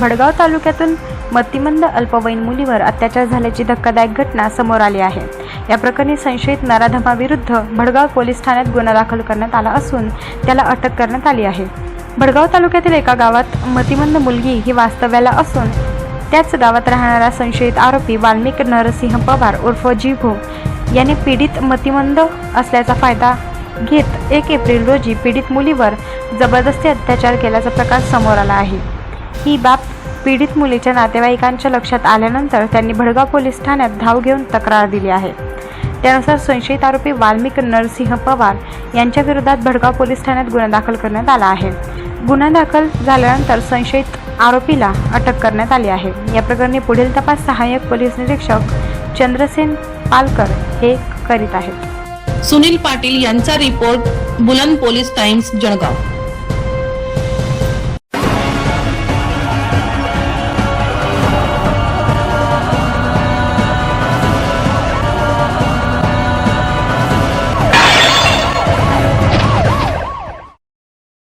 भडगाव तालुक्यातून मतिमंद अल्पवयीन मुलीवर अत्याचार झाल्याची धक्कादायक घटना समोर आली आहे. या प्रकरणी संशयित नराधमाविरुद्ध भडगाव पोलीस ठाण्यात गुन्हा दाखल करण्यात आला असून त्याला अटक करण्यात आली आहे. भडगाव तालुक्यातील एका गावात मतिमंद मुलगी ही वास्तव्याला असून त्याच गावात राहणारा संशयित आरोपी वाल्मिक नरसिंह पवार उर्फ जीभो याने पीडित मतिमंद असल्याचा फायदा घेत एक एप्रिल रोजी पीडित मुलीवर जबरदस्ती अत्याचार केल्याचा प्रकार समोर आला आहे. ही बाब पीडित मुलीच्या नातेवाईकांच्या लक्षात आल्यानंतर त्यांनी भडगाव पोलीस ठाण्यात धाव घेऊन तक्रार दिली आहे. त्यानुसार संशयित आरोपी वाल्मिक नरसिंह पवार यांच्या विरोधात भडगाव पोलीस ठाण्यात गुन्हा दाखल करण्यात आला आहे. गुन्हा दाखल झाल्यानंतर संशयित आरोपीला अटक करण्यात आली आहे. या प्रकरणी पुढील तपास सहाय्यक पोलीस निरीक्षक चंद्रसेन पालकर हे करीत आहेत. सुनील पाटील यांचा रिपोर्ट बुलंद पोलीस टाइम्स जळगाव.